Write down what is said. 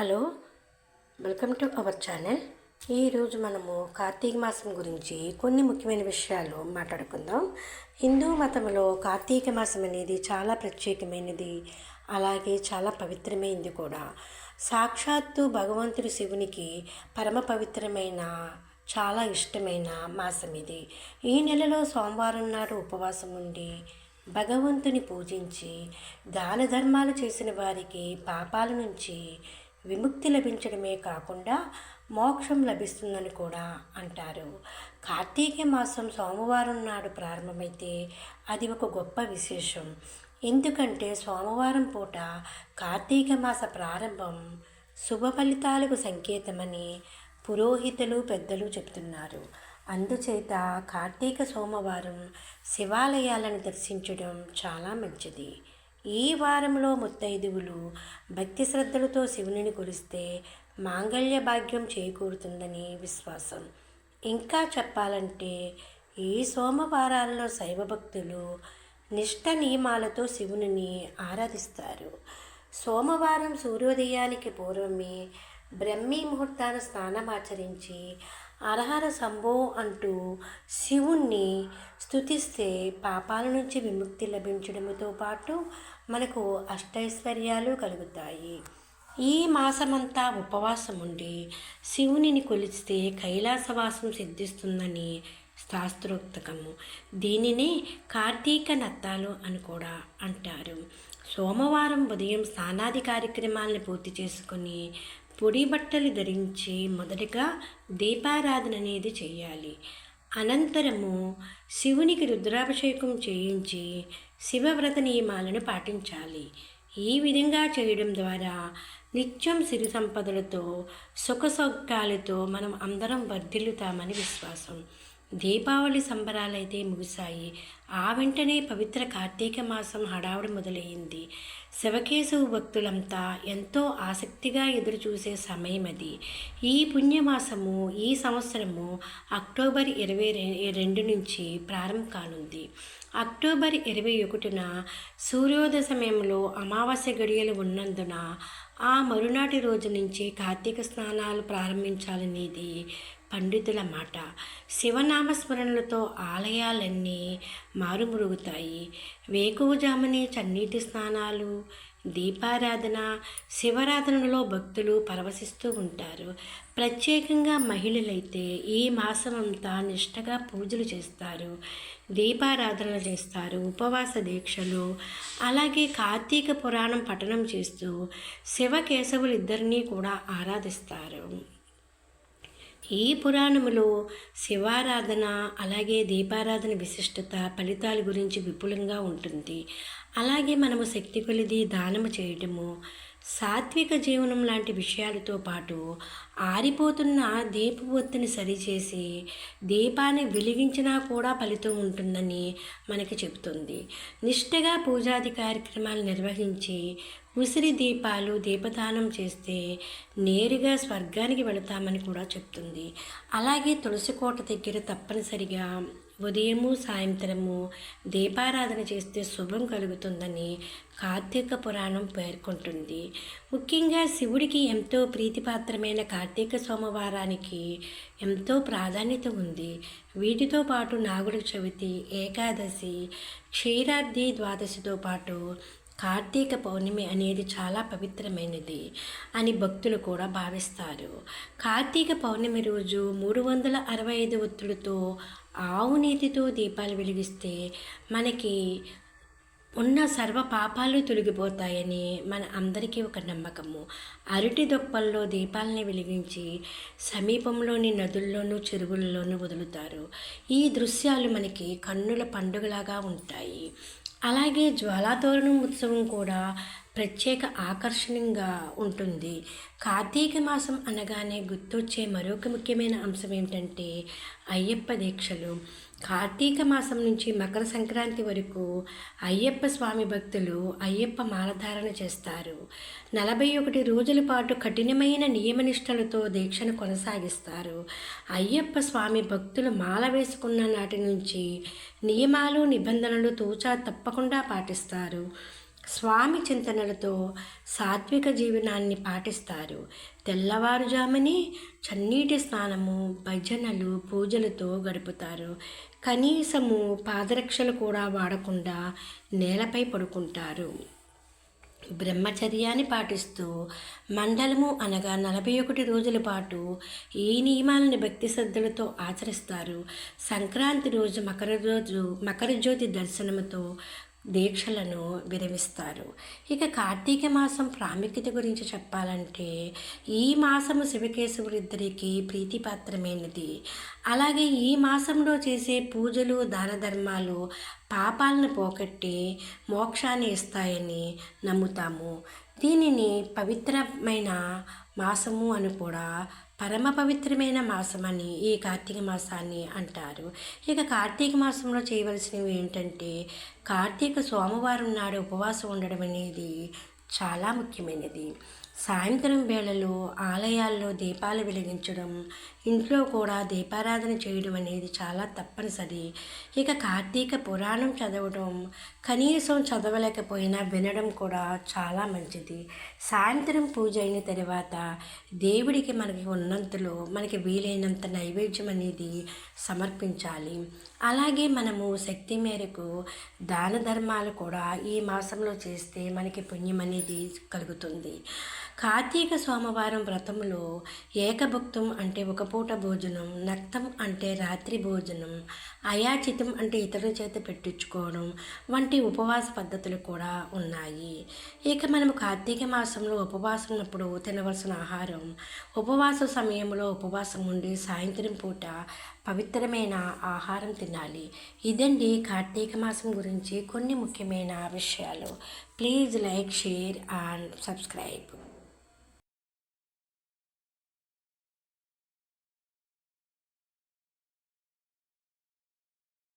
Hello welcome to our channel. ఈరోజు మనము కార్తీక మాసం గురించి కొన్ని ముఖ్యమైన విషయాలు మాట్లాడుకుందాం. హిందూ మతంలో కార్తీక మాసం అనేది చాలా ప్రత్యేకమైనది అలాగే చాలా పవిత్రమైనది కూడా. సాక్షాత్తు భగవంతుడి శివునికి పరమ పవిత్రమైన చాలా ఇష్టమైన మాసం ఇది. ఈ నెలలో సోమవారం నాడు ఉపవాసం ఉండి భగవంతుని పూజించి దాన ధర్మాలు చేసిన వారికి పాపాల నుంచి విముక్తి లభించడమే కాకుండా మోక్షం లభిస్తుందని కూడా అంటారు. కార్తీక మాసం సోమవారం నాడు ప్రారంభమైతే అది ఒక గొప్ప విశేషం. ఎందుకంటే సోమవారం పూట కార్తీక మాస ప్రారంభం శుభ ఫలితాలకు సంకేతమని పురోహితులు పెద్దలు చెప్తున్నారు. అందుచేత కార్తీక సోమవారం శివాలయాలను దర్శించడం చాలా మంచిది. ఈ వారంలో ముత్తైదువులు భక్తి శ్రద్ధలతో శివునిని కొలిస్తే మాంగళ్య భాగ్యం చేకూరుతుందని విశ్వాసం. ఇంకా చెప్పాలంటే ఈ సోమవారాల్లో శైవ భక్తులు నిష్ట నియమాలతో శివునిని ఆరాధిస్తారు. సోమవారం సూర్యోదయానికి పూర్వమే బ్రహ్మీ ముహూర్తాన స్నానమాచరించి అర్హర సంభో అంటూ శివుణ్ణి స్తుతిస్తే పాపాల నుంచి విముక్తి లభించడంతో పాటు మనకు అష్టైశ్వర్యాలు కలుగుతాయి. ఈ మాసమంతా ఉపవాసం ఉండి శివునిని కొలిస్తే కైలాసవాసం సిద్ధిస్తుందని శాస్త్రోక్తకము. దీనినే కార్తీక నత్తాలు అని కూడా అంటారు. సోమవారం ఉదయం స్నానాది కార్యక్రమాలను పూర్తి చేసుకుని పొడి బట్టలు ధరించి మొదటగా దీపారాధన అనేది చేయాలి అనంతరము శివునికి రుద్రాభిషేకం చేయించి శివవ్రత నియమాలను పాటించాలి. ఈ విధంగా చేయడం ద్వారా నిత్యం సిరి సంపదలతో సుఖ సౌఖ్యాలతో మనం అందరం వర్ధిల్లుతామని విశ్వాసం. దీపావళి సంబరాలైతే ముగిశాయి. ఆ వెంటనే పవిత్ర కార్తీక మాసం హడావుడి మొదలయ్యింది. శివకేశవ భక్తులంతా ఎంతో ఆసక్తిగా ఎదురుచూసే సమయం అది ఈ పుణ్యమాసము ఈ సంవత్సరము అక్టోబర్ ఇరవై రెండు నుంచి ప్రారంభం కానుంది. అక్టోబర్ ఇరవై ఒకటిన సూర్యోదయ సమయంలో అమావాస్య గడియలు ఉన్నందున ఆ మరునాటి రోజు నుంచి కార్తీక స్నానాలు ప్రారంభించాలనేది పండితుల మాట. శివనామస్మరణలతో ఆలయాలన్నీ మారుమురుగుతాయి. వేకువజామునే చన్నీటి స్నానాలు దీపారాధన శివరాధనలో భక్తులు పరవశిస్తూ ఉంటారు. ప్రత్యేకంగా మహిళలైతే ఈ మాసమంతా నిష్టగా పూజలు చేస్తారు. దీపారాధనలు చేస్తారు ఉపవాస దీక్షలు అలాగే కార్తీక పురాణం పఠనం చేస్తూ శివకేశవులు ఇద్దరినీ కూడా ఆరాధిస్తారు. ఈ పురాణములో శివారాధన అలాగే దీపారాధన విశిష్టత ఫలితాల గురించి విపులంగా ఉంటుంది. అలాగే మనము శక్తి కొలిది దానము చేయటము సాత్విక జీవనం లాంటి విషయాలతో పాటు ఆరిపోతున్న దీపపు ఒత్తిని సరిచేసి దీపాన్ని వెలిగించినా కూడా ఫలితం ఉంటుందని మనకి చెబుతుంది. నిష్టగా పూజాది కార్యక్రమాలు నిర్వహించి ఉసిరి దీపాలు దీపదానం చేస్తే నేరుగా స్వర్గానికి వెళతామని కూడా చెప్తుంది. అలాగే తులసి కోట దగ్గర తప్పనిసరిగా ఉదయము సాయంత్రము దీపారాధన చేస్తే శుభం కలుగుతుందని కార్తీక పురాణం పేర్కొంటుంది. ముఖ్యంగా శివుడికి ఎంతో ప్రీతిపాత్రమైన కార్తీక సోమవారానికి ఎంతో ప్రాధాన్యత ఉంది. వీటితో పాటు నాగుల చవితి ఏకాదశి క్షీరాబ్ది ద్వాదశితో పాటు కార్తీక పౌర్ణమి అనేది చాలా పవిత్రమైనది అని భక్తులు కూడా భావిస్తారు. కార్తీక పౌర్ణమి రోజు మూడు వందల అరవై ఐదు ఒత్తులతో ఆవు నీతితో దీపాలు వెలిగిస్తే మనకి ఉన్న సర్వ పాపాలు తొలగిపోతాయని మన అందరికీ ఒక నమ్మకము. అరటి దొప్పల్లో దీపాలని వెలిగించి సమీపంలోని నదుల్లోనూ చెరువుల్లోనూ వదులుతారు. ఈ దృశ్యాలు మనకి కన్నుల పండుగలాగా ఉంటాయి. అలాగే జ్వాలాతోరణం ఉత్సవం కూడా ప్రత్యేక ఆకర్షణీయంగా ఉంటుంది. కార్తీక మాసం అనగానే గుర్తొచ్చే మరొక ముఖ్యమైన అంశం ఏమిటంటే అయ్యప్ప దీక్షలు. కార్తీక మాసం నుంచి మకర సంక్రాంతి వరకు అయ్యప్ప స్వామి భక్తులు అయ్యప్ప మాలధారణ చేస్తారు. నలభై ఒకటి రోజుల పాటు కఠినమైన నియమనిష్టలతో దీక్షను కొనసాగిస్తారు. అయ్యప్ప స్వామి భక్తులు మాల వేసుకున్న నాటి నుంచి నియమాలు నిబంధనలు తూచా తప్పకుండా పాటిస్తారు. స్వామి చింతనలతో సాత్విక జీవనాన్ని పాటిస్తారు. తెల్లవారుజామునే చన్నీటి స్నానము భజనలు పూజలతో గడుపుతారు. కనీసము పాదరక్షలు కూడా వాడకుండా నేలపై పడుకుంటారు. బ్రహ్మచర్యాన్ని పాటిస్తూ మండలము అనగా నలభై ఒకటి రోజుల పాటు ఈ నియమాలను భక్తి శ్రద్ధలతో ఆచరిస్తారు. సంక్రాంతి రోజు మకర రోజు మకర జ్యోతి దర్శనముతో దీక్షలను విరమిస్తారు. ఇక కార్తీక మాసం ప్రాముఖ్యత గురించి చెప్పాలంటే ఈ మాసము శివకేశవులిద్దరికీ ప్రీతిపాత్రమైనది. అలాగే ఈ మాసంలో చేసే పూజలు దాన ధర్మాలు పాపాలను పోగొట్టి మోక్షాన్ని ఇస్తాయని నమ్ముతాము. దీనిని పవిత్రమైన మాసము అని కూడా పరమ పవిత్రమైన మాసమని ఈ కార్తీక మాసాన్ని అంటారు. ఇక కార్తీక మాసంలో చేయవలసినవి ఏంటంటే కార్తీక సోమవారం నాడు ఉపవాసం ఉండడం అనేది చాలా ముఖ్యమైనది. సాయంత్రం వేళలో ఆలయాల్లో దీపాలు వెలిగించడం ఇంట్లో కూడా దీపారాధన చేయడం అనేది చాలా తప్పనిసరి. ఇక కార్తీక పురాణం చదవడం కనీసం చదవలేకపోయినా వినడం కూడా చాలా మంచిది. సాయంత్రం పూజ అయిన తర్వాత దేవుడికి మనకి ఉన్నంతలో మనకి వీలైనంత నైవేద్యం అనేది సమర్పించాలి. అలాగే మనము శక్తి మేరకు దాన ధర్మాలు కూడా ఈ మాసంలో చేస్తే మనకి పుణ్యం అనేది కలుగుతుంది. కార్తీక సోమవారం వ్రతంలో ఏకభుక్తం అంటే ఒక పూట భోజనం నక్తం అంటే రాత్రి భోజనం అయాచితం అంటే ఇతరుల చేత పెట్టించుకోవడం వంటి ఉపవాస పద్ధతులు కూడా ఉన్నాయి. ఇక మనము కార్తీక మాసంలో ఉపవాసం ఉన్నప్పుడు తినవలసిన ఆహారం ఉపవాస సమయంలో ఉపవాసం ఉండి సాయంత్రం పూట పవిత్రమైన ఆహారం తిన తినాలి ఇదండి కార్తీక మాసం గురించి కొన్ని ముఖ్యమైన విషయాలు. Please like share and subscribe.